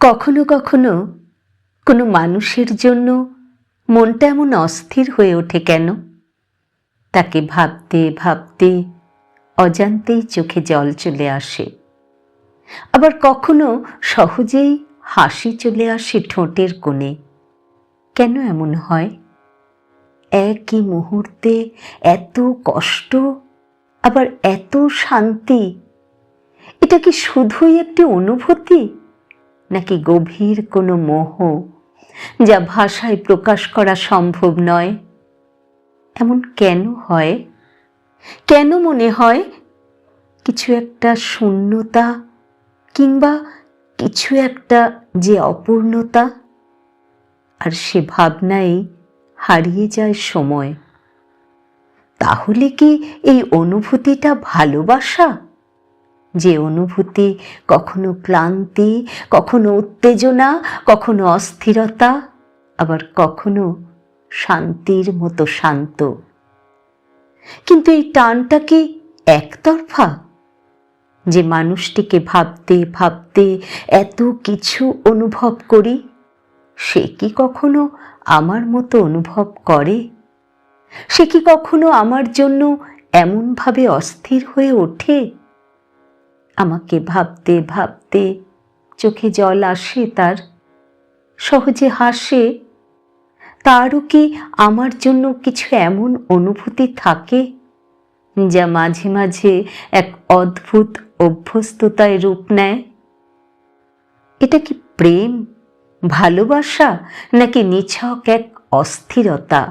কখনো কখনো কোনো মানুষের জন্য মনটা এমন অস্থির হয়ে ওঠে কেন? তাকে ভাবতে ভাবতে অজান্তেই চোখে জল চলে আসে। আবার কখনো সহজেই হাসি চলে আসে ঠোঁটের কোণে। কেন এমন হয়? একই মুহূর্তে এত কষ্ট, আবার এত শান্তি, এটা কি শুধুই একটি অনুভূতি? নাকি গভীর কোনো মোহ যা ভাষায় প্রকাশ করা সম্ভব নয়? এমন কেন হয়? কেন মনে হয় কিছু একটা শূন্যতা কিংবা কিছু একটা যে অপূর্ণতা? আর সে ভাবনাই হারিয়ে যায় সময়। তাহলে কি এই অনুভূতিটা ভালোবাসা? যে অনুভূতি, কখনো ক্লান্তি, কখনো উত্তেজনা, কখনো অস্থিরতা, আবার কখনো শান্তির মতো শান্ত। কিন্তু এই টানটা কি একতরফা? যে মানুষটিকে ভাবতে ভাবতে এত কিছু অনুভব করি, সে কি কখনো আমার মতো অনুভব করে? সে কি কখনো আমার জন্য এমনভাবে অস্থির হয়ে ওঠে? আমাকে ভাবতে ভাবতে চোখে জল আসে তার, সহজে হাসে। তারও কি আমার জন্য কিছু এমন অনুভূতি থাকে, যা মাঝে মাঝে এক অদ্ভুত অভ্যস্ততায় রূপ নেয়? এটা কি প্রেম, ভালোবাসা, নাকি নিছক এক অস্থিরতা,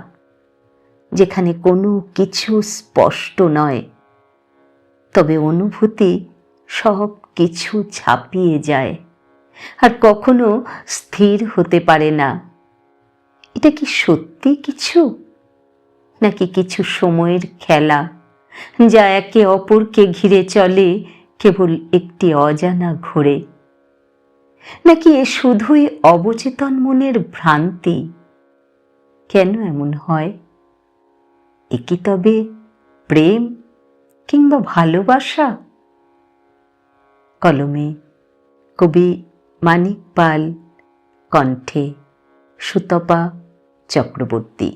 যেখানে কোনো কিছু স্পষ্ট নয়? তবে অনুভূতি সব কিছু ছাপিয়ে যায়। আর কখনো স্থির হতে পারে না। এটা কি সত্যি কিছু? নাকি কিছু সময়ের খেলা, যা একে অপরকে ঘিরে চলে কেবল একটি অজানা ঘোরে? নাকি এ শুধুই অবচেতন মনের ভ্রান্তি? কেন এমন হয়? এ কি তবে প্রেম কিংবা ভালোবাসা? কলমে। কবি মানিক পাল কণ্ঠে সুতপা চক্রবর্তী।